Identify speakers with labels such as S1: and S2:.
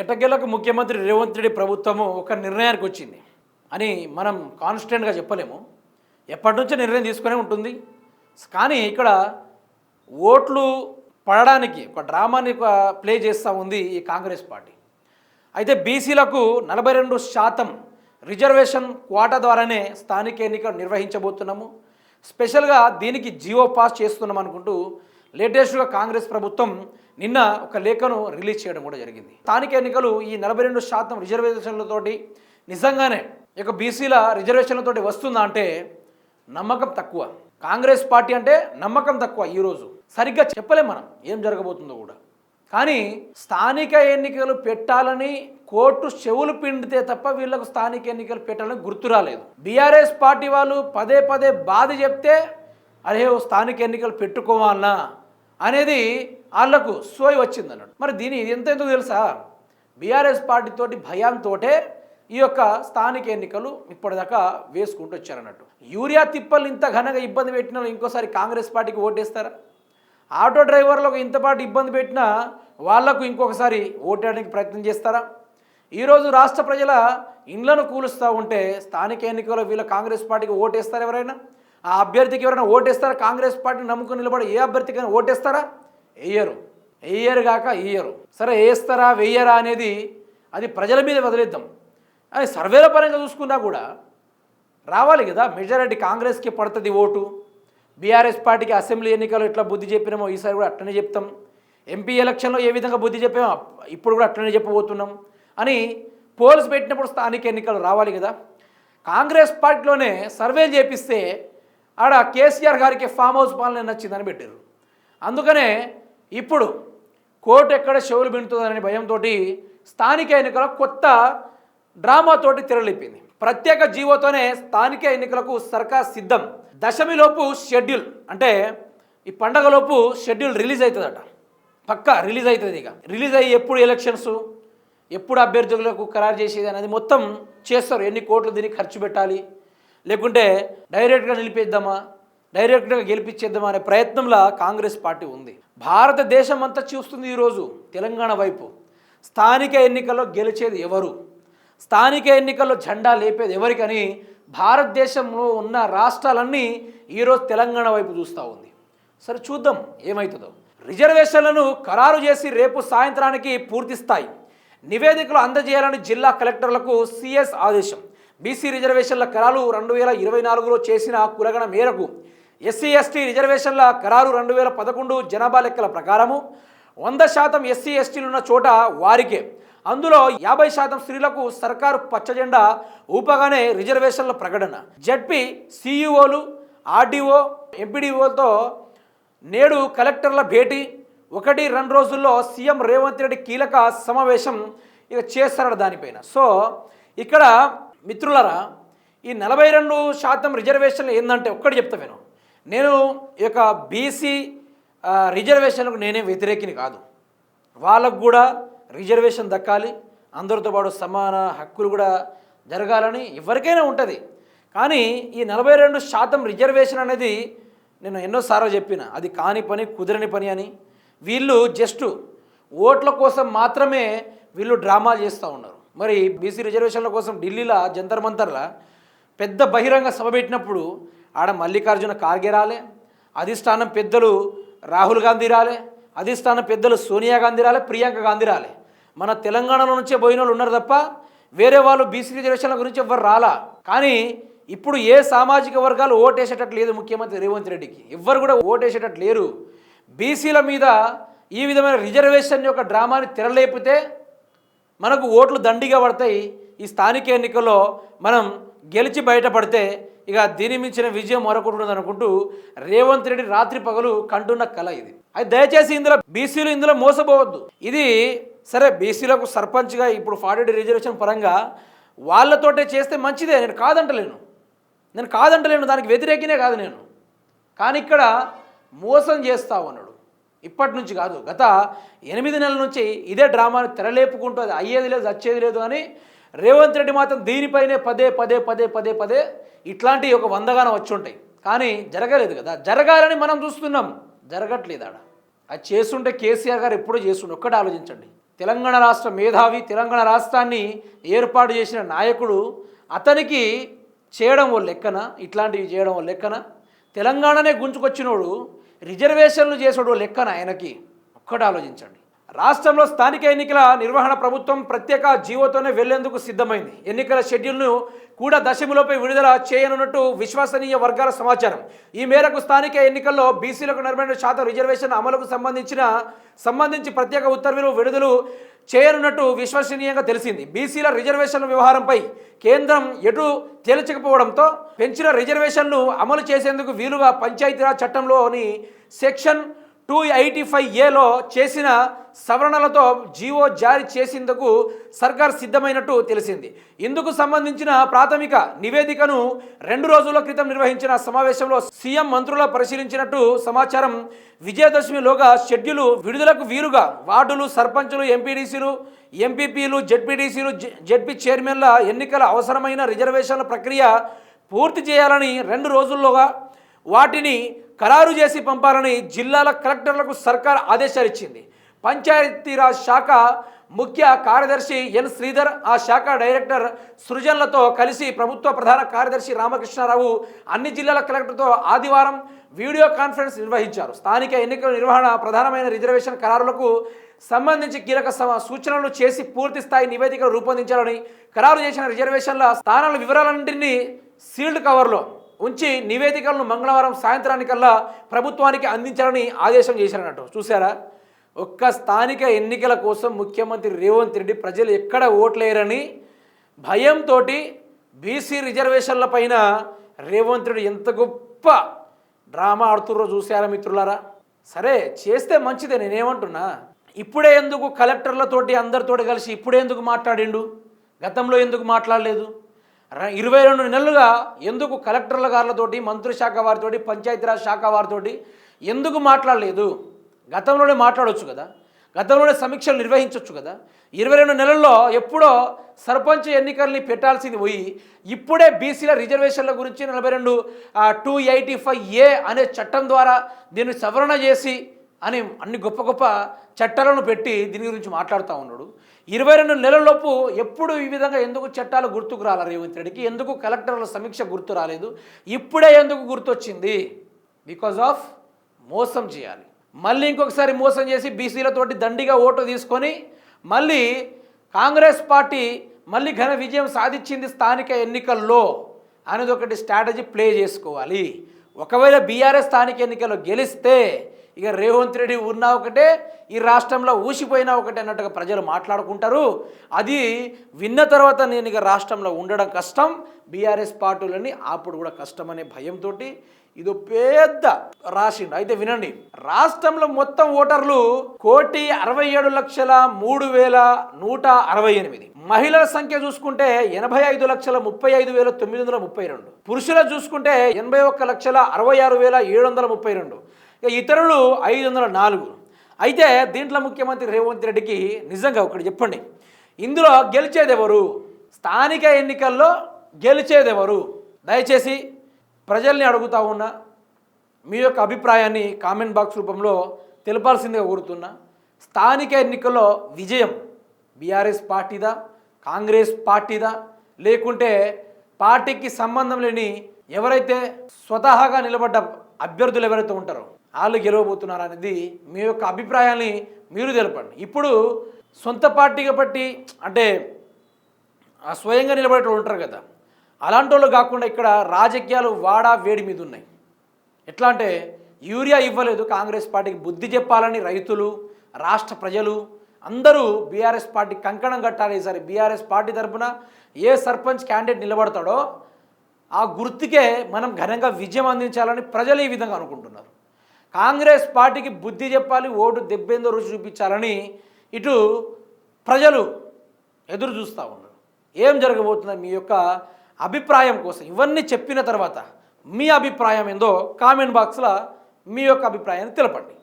S1: ఎటకెలకు ముఖ్యమంత్రి రేవంత్ రెడ్డి ప్రభుత్వము ఒక నిర్ణయానికి వచ్చింది. అని మనం కాన్స్టెంట్గా చెప్పలేము. ఎప్పటి నుంచో నిర్ణయం తీసుకునే ఉంటుంది. కానీ ఇక్కడ ఓట్లు పడడానికి ఒక డ్రామాని ఒక ప్లే చేస్తూ ఉంది ఈ కాంగ్రెస్ పార్టీ. అయితే బీసీలకు నలభై రెండు శాతం రిజర్వేషన్ కోటా ద్వారానే స్థానిక ఎన్నికలు నిర్వహించబోతున్నాము. స్పెషల్గా దీనికి జియో పాస్ చేస్తున్నాం అనుకుంటూ లేటెస్ట్గా కాంగ్రెస్ ప్రభుత్వం నిన్న ఒక లేఖను రిలీజ్ చేయడం కూడా జరిగింది. స్థానిక ఎన్నికలు ఈ నలభై రెండు శాతం రిజర్వేషన్లతోటి నిజంగానే ఇక బీసీల రిజర్వేషన్లతోటి వస్తుందా అంటే నమ్మకం తక్కువ. కాంగ్రెస్ పార్టీ అంటే నమ్మకం తక్కువ ఈరోజు సరిగ్గా చెప్పలేం మనం ఏం జరగబోతుందో కూడా. కానీ స్థానిక ఎన్నికలు పెట్టాలని కోర్టు చెవులు పిండితే తప్ప వీళ్ళకు స్థానిక ఎన్నికలు పెట్టాలని గుర్తు రాలేదు. బీఆర్ఎస్ పార్టీ వాళ్ళు పదే పదే బాధ చెప్తే అరే ఓ స్థానిక ఎన్నికలు పెట్టుకోవాలన్నా అనేది వాళ్ళకు సోయి వచ్చింది అన్నట్టు మరి దీని ఇది ఎంత ఎందుకు తెలుసా? బీఆర్ఎస్ పార్టీతోటి భయంతోటే ఈ యొక్క స్థానిక ఎన్నికలు ఇప్పటిదాకా వేసుకుంటూ వచ్చారన్నట్టు. యూరియా తిప్పలు ఇంత ఘనంగా ఇబ్బంది పెట్టిన వాళ్ళు ఇంకోసారి కాంగ్రెస్ పార్టీకి ఓటేస్తారా? ఆటో డ్రైవర్లకు ఇంతపాటు ఇబ్బంది పెట్టినా వాళ్ళకు ఇంకొకసారి ఓటేయడానికి ప్రయత్నం చేస్తారా? ఈరోజు రాష్ట్ర ప్రజల ఇండ్లను కూలుస్తూ ఉంటే స్థానిక ఎన్నికల్లో వీళ్ళ కాంగ్రెస్ పార్టీకి ఓటేస్తారు ఎవరైనా? ఆ అభ్యర్థికి ఎవరైనా ఓటేస్తారా? కాంగ్రెస్ పార్టీని నమ్ముకుని నిలబడి ఏ అభ్యర్థికైనా ఓటేస్తారా? వేయరు. వేయరు కాక వేయరు సరే వేస్తారా వేయరా అనేది అది ప్రజల మీద వదిలేద్దాం. అది సర్వేల పరంగా చూసుకున్నా కూడా రావాలి కదా. మెజారిటీ కాంగ్రెస్కి పడుతుంది ఓటు. బీఆర్ఎస్ పార్టీకి అసెంబ్లీ ఎన్నికలు ఎట్లా బుద్ధి చెప్పినామో ఈసారి కూడా అట్లనే చెప్తాం. ఎంపీ ఎలక్షన్లో ఏ విధంగా బుద్ధి చెప్పామో ఇప్పుడు కూడా అట్లనే చెప్పబోతున్నాం అని పోల్స్ పెట్టినప్పుడు స్థానిక ఎన్నికలు రావాలి కదా. కాంగ్రెస్ పార్టీలోనే సర్వేలు చేపిస్తే ఆడ కేసీఆర్ గారికి ఫామ్ హౌస్ పాలన నచ్చిందని పెట్టారు అందుకనే ఇప్పుడు కోర్టు ఎక్కడ చెవులు బిండుతుందనే భయంతో స్థానిక ఎన్నికల కొత్త డ్రామాతోటి తెరలిపింది. ప్రత్యేక జీవోతోనే స్థానిక ఎన్నికలకు సర్కార్ సిద్ధం. దశమిలోపు షెడ్యూల్ అంటే ఈ పండగలోపు షెడ్యూల్ రిలీజ్ అవుతుందట పక్కా రిలీజ్ అవుతుంది ఇక. రిలీజ్ అయ్యి ఎప్పుడు ఎలక్షన్స్ ఎప్పుడు అభ్యర్థులకు ఖరారు చేసేది అనేది మొత్తం చేస్తారు. ఎన్ని కోట్లు దీనికి ఖర్చు పెట్టాలి లేకుంటే డైరెక్ట్గా నిలిపేద్దామా? డైరెక్ట్గా గెలిపించేద్దామా అనే ప్రయత్నంలో కాంగ్రెస్ పార్టీ ఉంది. భారతదేశం అంతా చూస్తుంది ఈరోజు తెలంగాణ వైపు. స్థానిక ఎన్నికల్లో గెలిచేది ఎవరు? స్థానిక ఎన్నికల్లో జెండా లేపేది ఎవరికని భారతదేశంలో ఉన్న రాష్ట్రాలన్నీ ఈరోజు తెలంగాణ వైపు చూస్తూ ఉంది. సరే చూద్దాం ఏమవుతుందో రిజర్వేషన్లను ఖరారు చేసి రేపు సాయంత్రానికి పూర్తి స్థాయి. నివేదికలు అందజేయాలని జిల్లా కలెక్టర్లకు సిఎస్ ఆదేశం. బీసీ రిజర్వేషన్ల ఖరారు రెండు వేల ఇరవై నాలుగులో చేసిన కులగణ మేరకు ఎస్సీ ఎస్టీ రిజర్వేషన్ల ఖరారు రెండు వేల పదకొండు జనాభా లెక్కల ప్రకారము వంద శాతం ఎస్సీ ఎస్టీలున్న చోట వారికే. అందులో యాభై శాతం స్త్రీలకు సర్కారు పచ్చజెండా ఊపగానే రిజర్వేషన్ల ప్రకటన. జడ్పీ సీఈఓలు ఆర్డీఓ ఎంపీడీఓతో నేడు కలెక్టర్ల భేటీ. ఒకటి రెండు రోజుల్లో సీఎం రేవంత్ రెడ్డి కీలక సమావేశం ఇక చేస్తారట దానిపైన. సో ఇక్కడ మిత్రులరా ఈ నలభై రెండు శాతం రిజర్వేషన్లు ఏంటంటే ఒక్కటి చెప్తా నేను నేను ఈ యొక్క బీసీ రిజర్వేషన్లకు నేనే వ్యతిరేకిని కాదు. వాళ్ళకు కూడా రిజర్వేషన్ దక్కాలి అందరితో పాటు సమాన హక్కులు కూడా జరగాలని ఎవరికైనా ఉంటుంది. కానీ ఈ నలభై రెండు శాతం రిజర్వేషన్ అనేది నేను ఎన్నోసార్లు చెప్పిన అది కాని పని కుదరని పని అని. వీళ్ళు జస్ట్ ఓట్ల కోసం మాత్రమే వీళ్ళు డ్రామా చేస్తూ ఉన్నారు. మరి బీసీ రిజర్వేషన్ల కోసం ఢిల్లీలో జంతర్ మంతర్లా పెద్ద బహిరంగ సభ పెట్టినప్పుడు ఆడ మల్లికార్జున ఖార్గే రాలే అధిష్టానం పెద్దలు రాహుల్ గాంధీ రాలే అధిష్టానం పెద్దలు సోనియా గాంధీ రాలే ప్రియాంక గాంధీ రాలే. మన తెలంగాణలో నుంచే పోయిన వాళ్ళు ఉన్నారు తప్ప వేరే వాళ్ళు బీసీ రిజర్వేషన్ల గురించి ఎవ్వరు రాలా. కానీ ఇప్పుడు ఏ సామాజిక వర్గాలు ఓటేసేటట్టు లేదు ముఖ్యమంత్రి రేవంత్ రెడ్డికి. ఎవ్వరు కూడా ఓటేసేటట్టు లేరు. బీసీల మీద ఈ విధమైన రిజర్వేషన్ యొక్క డ్రామాని తెరలేపితే మనకు ఓట్లు దండిగా పడతాయి. ఈ స్థానిక ఎన్నికల్లో మనం గెలిచి బయటపడితే ఇక దీని మించిన విజయం మరొకటి ఉండదు అనుకుంటూ రేవంత్ రెడ్డి రాత్రి పగలు కంటున్న కళ ఇది. అది దయచేసి ఇందులో బీసీలు ఇందులో మోసపోవద్దు. ఇది సరే బీసీలకు సర్పంచ్గా ఇప్పుడు ఫార్టీ రిజర్వేషన్ పరంగా వాళ్ళతోటే చేస్తే మంచిదే. నేను కాదంటలేను. నేను కాదంటలేను. దానికి వ్యతిరేకినే కాదు నేను. కానీ ఇక్కడ మోసం చేస్తా ఉన్నాడు ఇప్పటి నుంచి కాదు గత ఎనిమిది నెలల నుంచి ఇదే డ్రామాని తెరలేపుకుంటూ అది అయ్యేది లేదు వచ్చేది లేదు అని రేవంత్ రెడ్డి మాత్రం దీనిపైనే పదే పదే పదే పదే పదే ఇట్లాంటి ఒక వందగానం వచ్చి ఉంటాయి. కానీ జరగలేదు కదా. జరగాలని మనం చూస్తున్నాం. జరగట్లేదు ఆడ. అది చేస్తుంటే కేసీఆర్ గారు ఎప్పుడూ చేస్తుండే. ఒక్కటి ఆలోచించండి. తెలంగాణ రాష్ట్ర మేధావి తెలంగాణ రాష్ట్రాన్ని ఏర్పాటు చేసిన నాయకుడు అతనికి చేయడం వల్ల లెక్కన ఇట్లాంటివి చేయడం వల్ల లెక్కన తెలంగాణనే గుంజుకొచ్చినోడు రిజర్వేషన్లు చేసాడు లెక్కన ఆయనకి. ఒక్కటి ఆలోచించండి. రాష్ట్రంలో స్థానిక ఎన్నికల నిర్వహణ ప్రభుత్వం ప్రత్యేక జీవోతోనే వెళ్ళేందుకు సిద్ధమైంది. ఎన్నికల షెడ్యూల్ను కూడా దశమిలోపై విడుదల చేయనున్నట్టు విశ్వసనీయ వర్గాల సమాచారం. ఈ మేరకు స్థానిక ఎన్నికల్లో బీసీలకు నలభై శాతం రిజర్వేషన్ అమలుకు సంబంధించిన సంబంధించి ప్రత్యేక ఉత్తర్వులు విడుదల చేయనున్నట్టు విశ్వసనీయంగా తెలిసింది. బీసీల రిజర్వేషన్ల వ్యవహారంపై కేంద్రం ఎటు తేల్చకపోవడంతో పెంచిన రిజర్వేషన్లు అమలు చేసేందుకు వీలుగా పంచాయతీరాజ్ చట్టంలోని సెక్షన్ టూ ఎయిటీ ఫైవ్ ఏలో చేసిన సవరణలతో జీవో జారీ చేసేందుకు సర్కార్ సిద్ధమైనట్టు తెలిసింది. ఇందుకు సంబంధించిన ప్రాథమిక నివేదికను రెండు రోజుల క్రితం నిర్వహించిన సమావేశంలో సీఎం మంత్రుల పరిశీలించినట్టు సమాచారం విజయదశమిలోగా షెడ్యూలు విడుదలకు వీలుగా వార్డులు సర్పంచులు ఎంపీడీసీలు ఎంపీపీలు జెడ్పీడీసీలు జెడ్పీ చైర్మన్ల ఎన్నికల అవసరమైన రిజర్వేషన్ల ప్రక్రియ పూర్తి చేయాలని రెండు రోజుల్లోగా వాటిని ఖరారు చేసి పంపాలని జిల్లాల కలెక్టర్లకు సర్కార్ ఆదేశాలు ఇచ్చింది పంచాయతీరాజ్ శాఖ ముఖ్య కార్యదర్శి ఎన్ శ్రీధర్ ఆ శాఖ డైరెక్టర్ సృజన్లతో కలిసి ప్రభుత్వ ప్రధాన కార్యదర్శి రామకృష్ణారావు అన్ని జిల్లాల కలెక్టర్తో ఆదివారం వీడియో కాన్ఫరెన్స్ నిర్వహించారు. స్థానిక ఎన్నికల నిర్వహణ ప్రధానమైన రిజర్వేషన్ ఖరారులకు సంబంధించి కీలక సూచనలు చేసి పూర్తి స్థాయి నివేదికలు రూపొందించాలని ఖరారు చేసిన రిజర్వేషన్ల స్థానాల వివరాలన్నింటినీ సీల్డ్ కవర్లో ఉంచి నివేదికలను మంగళవారం సాయంత్రానికల్లా ప్రభుత్వానికి అందించాలని ఆదేశం చేశారన్నట్టు. చూసారా ఒక్క స్థానిక ఎన్నికల కోసం ముఖ్యమంత్రి రేవంత్ రెడ్డి ప్రజలు ఎక్కడ ఓట్లేయరని భయంతో బీసీ రిజర్వేషన్ల పైన రేవంత్ రెడ్డి ఎంత గొప్ప డ్రామా ఆడుతుర్రో చూసారా మిత్రులారా? సరే చేస్తే మంచిదే నేనేమంటున్నా. ఇప్పుడే ఎందుకు కలెక్టర్లతోటి అందరితోటి కలిసి ఇప్పుడే ఎందుకు మాట్లాడిండు? గతంలో ఎందుకు మాట్లాడలేదు? ఇరవై రెండు నెలలుగా ఎందుకు కలెక్టర్ల గారులతోటి మంత్రి శాఖ వారితోటి పంచాయతీరాజ్ శాఖ వారితోటి ఎందుకు మాట్లాడలేదు? గతంలోనే మాట్లాడవచ్చు కదా. గతంలోనే సమీక్షలు నిర్వహించవచ్చు కదా. ఇరవై రెండు నెలల్లో ఎప్పుడో సర్పంచ్ ఎన్నికల్ని పెట్టాల్సింది పోయి ఇప్పుడే బీసీల రిజర్వేషన్ల గురించి నలభై రెండు టూ ఎయిటీ ఫైవ్ ఏ అనే చట్టం ద్వారా దీన్ని సవరణ చేసి అని అన్ని గొప్ప గొప్ప చట్టాలను పెట్టి దీని గురించి మాట్లాడుతూ ఉన్నాడు. ఇరవై రెండు నెలలలోపు ఎప్పుడు ఈ విధంగా ఎందుకు చట్టాలు గుర్తుకు రాల రేవంత్ రెడ్డికి? ఎందుకు కలెక్టర్ల సమీక్ష గుర్తు రాలేదు? ఇప్పుడే ఎందుకు గుర్తొచ్చింది? బికాజ్ ఆఫ్ మోసం చేయాలి. మళ్ళీ ఇంకొకసారి మోసం చేసి బీసీలతోటి దండిగా ఓటు తీసుకొని మళ్ళీ కాంగ్రెస్ పార్టీ మళ్ళీ ఘన విజయం సాధించింది స్థానిక ఎన్నికల్లో అనేది ఒకటి స్ట్రాటజీ ప్లే చేసుకోవాలి. ఒకవేళ బీఆర్ఎస్ స్థానిక ఎన్నికల్లో గెలిస్తే ఇక రేవంత్ రెడ్డి ఉన్నా ఒకటే ఈ రాష్ట్రంలో ఊసిపోయినా ఒకటే అన్నట్టుగా ప్రజలు మాట్లాడుకుంటారు. అది విన్న తర్వాత నేను ఇక రాష్ట్రంలో ఉండడం కష్టం బీఆర్ఎస్ పార్టీలని అప్పుడు కూడా కష్టం అనే భయంతో ఇది పెద్ద రాసిండు. అయితే వినండి రాష్ట్రంలో మొత్తం ఓటర్లు కోటి అరవై ఏడు లక్షల మూడు వేల నూట అరవై ఎనిమిది. మహిళల సంఖ్య చూసుకుంటే ఎనభై ఐదు లక్షల ముప్పై ఐదు వేల తొమ్మిది వందల ముప్పై రెండు. పురుషుల చూసుకుంటే ఎనభై ఒక్క లక్షల అరవై ఆరు వేల ఏడు వందల ముప్పై రెండు. ఇతరులు ఐదు వందల నాలుగు అయితే దీంట్లో ముఖ్యమంత్రి రేవంత్ రెడ్డికి నిజంగా ఒకటి చెప్పండి. ఇందులో గెలిచేదెవరు? స్థానిక ఎన్నికల్లో గెలిచేదెవరు? దయచేసి ప్రజల్ని అడుగుతా ఉన్నా మీ యొక్క అభిప్రాయాన్ని కామెంట్ బాక్స్ రూపంలో తెలపాల్సిందిగా కోరుతున్నా. స్థానిక ఎన్నికల్లో విజయం బీఆర్ఎస్ పార్టీదా? కాంగ్రెస్ పార్టీదా? లేకుంటే పార్టీకి సంబంధం లేని ఎవరైతే స్వతహాగా నిలబడ్డ అభ్యర్థులు ఎవరైతే ఉంటారో వాళ్ళు గెలవబోతున్నారు అనేది మీ యొక్క అభిప్రాయాన్ని మీరు తెలపండి. ఇప్పుడు సొంత పార్టీగా బట్టి అంటే స్వయంగా నిలబడేటోళ్ళు ఉంటారు కదా అలాంటి వాళ్ళు కాకుండా ఇక్కడ రాజకీయాలు వాడా వేడి మీద ఉన్నాయి. ఎట్లా అంటే యూరియా ఇవ్వలేదు కాంగ్రెస్ పార్టీకి బుద్ధి చెప్పాలని రైతులు రాష్ట్ర ప్రజలు అందరూ బీఆర్ఎస్ పార్టీ కంకణం కట్టాలి ఈసారి బీఆర్ఎస్ పార్టీ తరపున ఏ సర్పంచ్ క్యాండిడేట్ నిలబడతాడో ఆ గుర్తుకే మనం ఘనంగా విజయం అందించాలని ప్రజలు ఈ విధంగా అనుకుంటున్నారు. కాంగ్రెస్ పార్టీకి బుద్ధి చెప్పాలి ఓటు దెబ్బేందో రుచి చూపించాలని ఇటు ప్రజలు ఎదురు చూస్తూ ఉన్నారు. ఏం జరగబోతుందో మీ యొక్క అభిప్రాయం కోసం ఇవన్నీ చెప్పిన తర్వాత మీ అభిప్రాయం ఏందో కామెంట్ బాక్స్లో మీ యొక్క అభిప్రాయాన్ని తెలపండి.